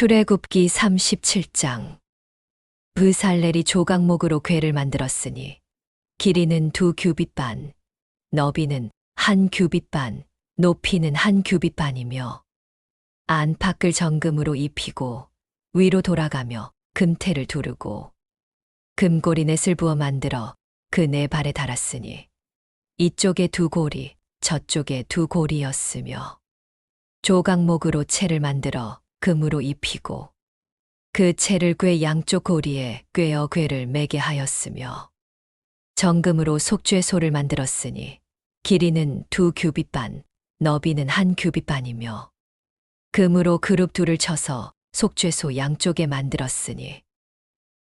출애굽기 37장. 브살렐이 조각목으로 궤를 만들었으니 길이는 두 규빗 반, 너비는 한 규빗 반, 높이는 한 규빗 반이며 안팎을 정금으로 입히고 위로 돌아가며 금태를 두르고 금고리 넷을 부어 만들어 그 네 발에 달았으니 이쪽에 두 고리, 저쪽에 두 고리였으며 조각목으로 채를 만들어 금으로 입히고 그 채를 꾀 양쪽 고리에 꿰어 궤를 매게 하였으며 정금으로 속죄소를 만들었으니 길이는 두 규빗 반, 너비는 한 규빗 반이며 금으로 그룹 둘을 쳐서 속죄소 양쪽에 만들었으니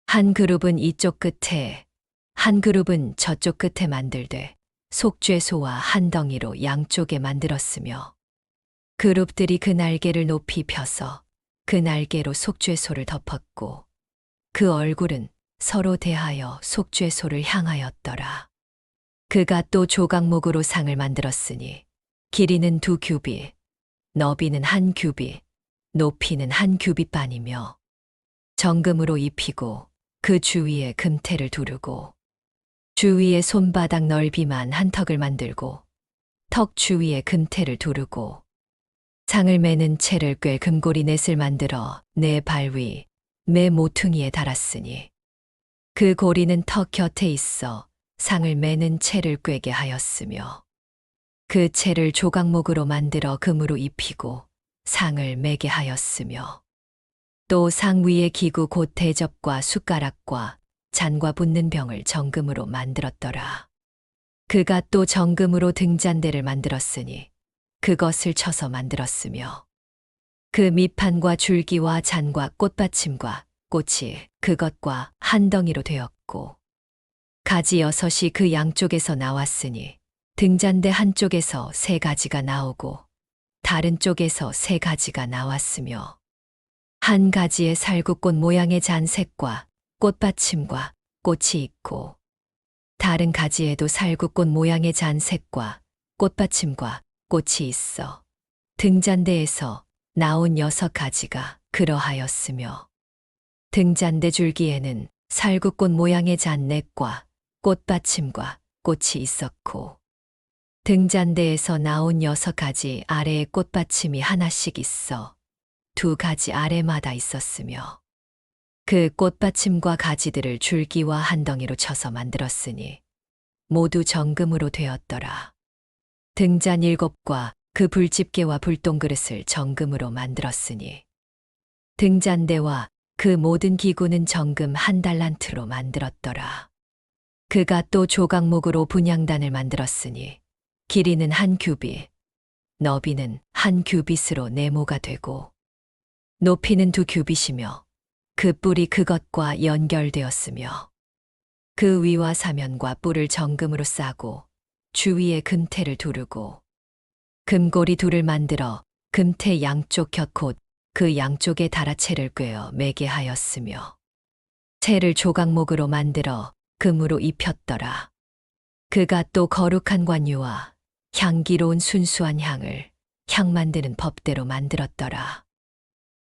한 그룹은 이쪽 끝에 한 그룹은 저쪽 끝에 만들되 속죄소와 한 덩이로 양쪽에 만들었으며 그룹들이 그 날개를 높이 펴서 그 날개로 속죄소를 덮었고 그 얼굴은 서로 대하여 속죄소를 향하였더라. 그가 또 조각목으로 상을 만들었으니 길이는 두 규빗, 너비는 한 규빗, 높이는 한 규빗 반이며 정금으로 입히고 그 주위에 금태를 두르고 주위에 손바닥 넓이만 한 턱을 만들고 턱 주위에 금태를 두르고 상을 매는 채를 꿰 금고리 넷을 만들어 내 발 위, 매 모퉁이에 달았으니 그 고리는 턱 곁에 있어 상을 매는 채를 꿰게 하였으며 그 채를 조각목으로 만들어 금으로 입히고 상을 매게 하였으며 또 상 위에 기구 곧 대접과 숟가락과 잔과 붓는 병을 정금으로 만들었더라. 그가 또 정금으로 등잔대를 만들었으니 그것을 쳐서 만들었으며 그 밑판과 줄기와 잔과 꽃받침과 꽃이 그것과 한 덩이로 되었고 가지 여섯이 그 양쪽에서 나왔으니 등잔대 한쪽에서 세 가지가 나오고 다른 쪽에서 세 가지가 나왔으며 한 가지에 살구꽃 모양의 잔색과 꽃받침과 꽃이 있고 다른 가지에도 살구꽃 모양의 잔색과 꽃받침과 꽃이 있어 등잔대에서 나온 여섯 가지가 그러하였으며 등잔대 줄기에는 살구꽃 모양의 잔넷과 꽃받침과 꽃이 있었고 등잔대에서 나온 여섯 가지 아래에 꽃받침이 하나씩 있어 두 가지 아래마다 있었으며 그 꽃받침과 가지들을 줄기와 한 덩이로 쳐서 만들었으니 모두 정금으로 되었더라. 등잔 일곱과 그 불집게와 불똥그릇을 정금으로 만들었으니 등잔대와 그 모든 기구는 정금 한 달란트로 만들었더라. 그가 또 조각목으로 분양단을 만들었으니 길이는 한 규빗, 너비는 한 규빗으로 네모가 되고 높이는 두 규빗이며 그 뿔이 그것과 연결되었으며 그 위와 사면과 뿔을 정금으로 싸고 주위에 금태를 두르고 금고리 둘을 만들어 금태 양쪽 곁곧그 양쪽에 달아채를 꿰어 매게 하였으며 채를 조각목으로 만들어 금으로 입혔더라. 그가 또 거룩한 관유와 향기로운 순수한 향을 향 만드는 법대로 만들었더라.